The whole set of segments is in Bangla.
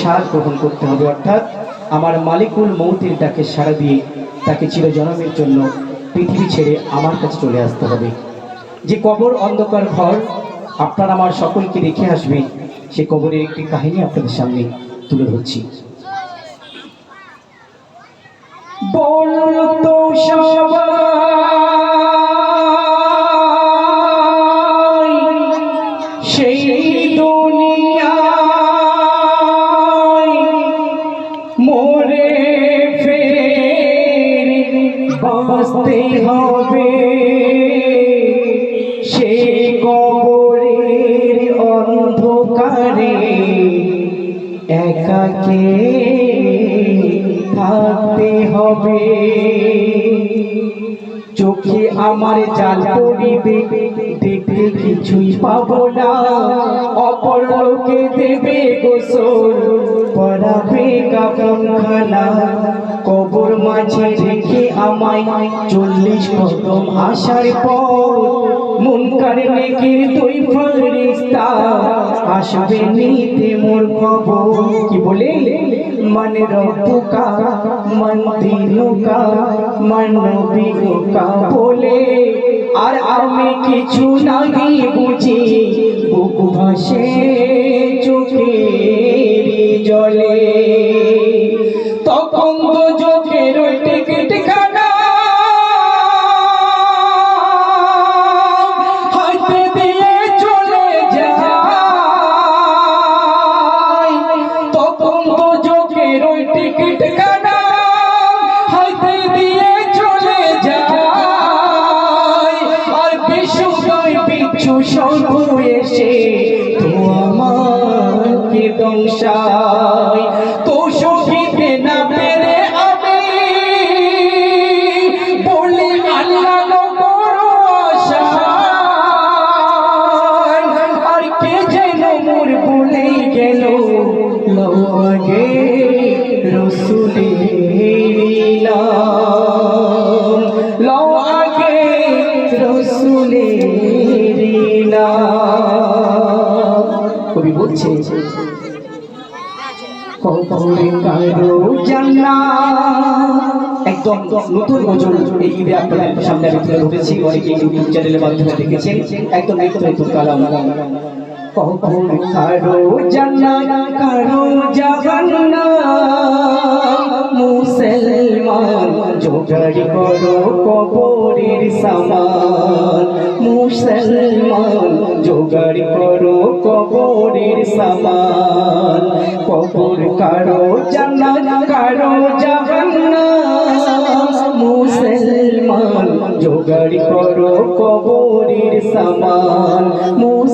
সার গ্রহণ করতে হবে, অর্থাৎ আমার মালিকুল মৌতির ডাকে সাড়া দিয়ে তাকে চিরজনমের জন্য পৃথিবী ছেড়ে আমার কাছে চলে আসতে হবে। যে কবর, অন্ধকার ঘর, আপনার আমার সকলকে রেখে আসবে সে কবরের একটি কাহিনী আপনাদের সামনে তুলে ধরছি। বলতো সবাই হবে সে কবরের অন্ধকারে একাকে থাকতে হবে? চোখে আমার জাল পড়িবে, দেখতে কিছুই পাবো না। অপর লোকে দেবে গোসল পড়াবে কাপড়খানা কবর মাঝে চল্লিশ কদম আসার পর মুনকার নেকির দুই আসবে নিতে মোর খবর। কি বলে? মন রব্বুকা মন দিনুকা, মন নবীকা বলে, আর আমি কিছু নাহি বুঝি, বুক ভাসে আগে রসুলের আগে রসুলের কবি বলছে, কবরে কারও জান্নাত। একদম নতুন বছর এই ঈদে সামনে আমি তুলে ধরেছি অনেকে ইউটিউব চ্যানেলের মাধ্যমে দেখেছেন। একদম নিত্য নতুন কালাম। কখন কারও জান্নাত, কারও জাহান্নাম মুসলমান, জোগাড় করো কবরের সামান। মুসলমান, জোগাড় করো কবরের সামান। কবর কারও জান্নাত, কারও জাহান্নাম মুসলমান, জোগাড় করো কবরের সামান। মুসলমান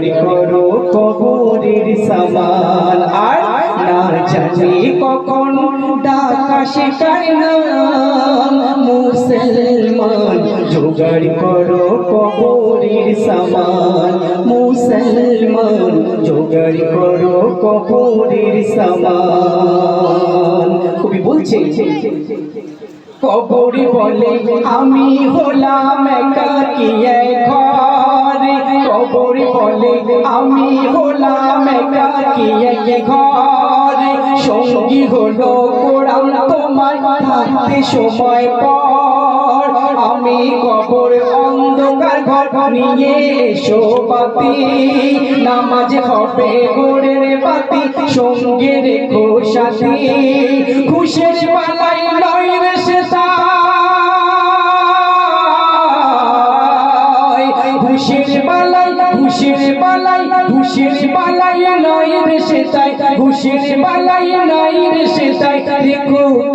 জোগাড় করো কবরের সামান আর না জানি কখন ডাকা নাম মুসলমান। জোগাড় করো কবরের সামান মুসলমান, জোগাড় করো কবরের সামান কবি বলছে কবরি বলে, আমি হলাম একাকি ঘর। কবরি বলে, আমি হলাম একাকি ঘর। সঙ্গী হলো কোরআন, তোমার থাকতে সময় পর। আমি কবর অন্ধকার ঘর নিয়ে এসো বাতি নামাজ হবে গোরের বাতি সঙ্গে রেখো সাথী খুশের পালাই নয় রে সে খুশির বালাই খুশির বালাই খুশির বালাই নয় রে সে তাই খুশির বালাই নয় রে সে তাই মান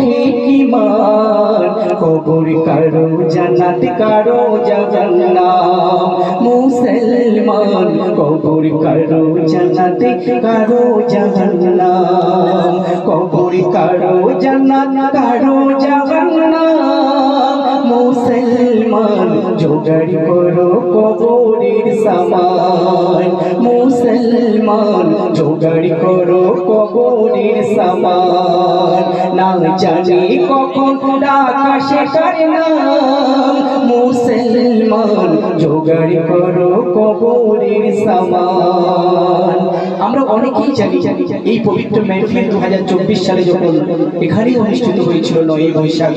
কবর কারও জান্নাত, কারও জাহান্নাম। মুসলমান কবর কারও জান্নাত, কারও জাহান্নাম। কবর কারও জান্নাত, কারও জাহান্নাম। মুসলমান জোগাড় করো কবরের সামান। মুসলমান জোগাড় করো কবরের সামান। না জানি কখন আকাশে কার নাম। মুসলমান করো কবরের সামান। আমরা অনেকেই জানি জানি এই পবিত্র মেহফিল দু হাজার চব্বিশ সালে যখন এখানেই অনুষ্ঠিত হয়েছিল নয় বৈশাখ।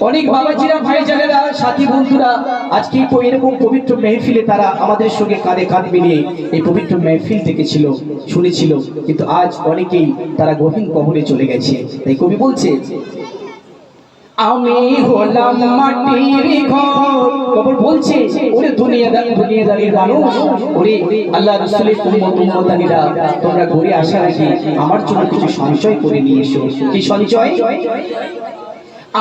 অনেক বাবাজিরা, ভাইজানেরা, সাথী বন্ধুরা আজকে এরকম পবিত্র মেহফিলে তারা আমাদের সঙ্গে কাঁধে কাঁধ মিলিয়ে এই পবিত্র মেহফিল দেখেছিল, শুনেছিল। কিন্তু আজ অনেকেই তারা গহীন কবরে চলে গেছে। তাই কবি বলছে, আমি হলাম মাটির ঘর। বলছে, ওরে মানুষ, ওরে আল্লাহ রাসূলের উম্মত তোমরা ঘুরে আসার আগে আমার জন্য কিছু সঞ্চয় করে নিয়ে এসো। কি সঞ্চয়?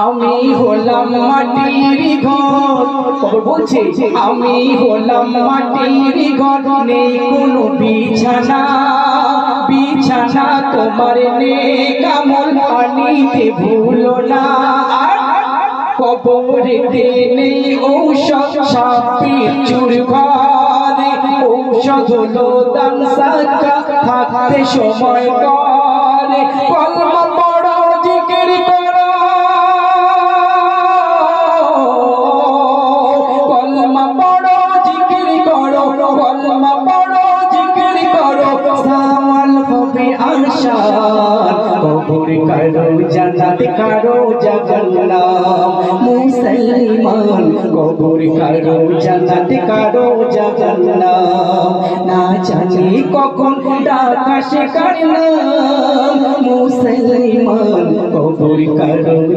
আমি হলাম মাটির ঘর। কবর বলছে, আমি হলাম মাটির ঘর, নেই কোনো বিছানা। বিছানা তোমার কামল আনিতে ভুলো না। কবরেতে নেই ঔষধ সাপির চুর ঘরে ঔষধ হলো দান সাকা থাকতে সময় করে। কলমা পড়ো, জিকির করো। কলমা পড়ো, জিকির করো। কলমা পড়ো, জিকির করো। আশার কবর করো জান্নাত করো জাহান্নাম মুসলমান কবর করো জান্নাত করো জাহান্নাম না জানি কখন কার নাম মুসলমান কবর করো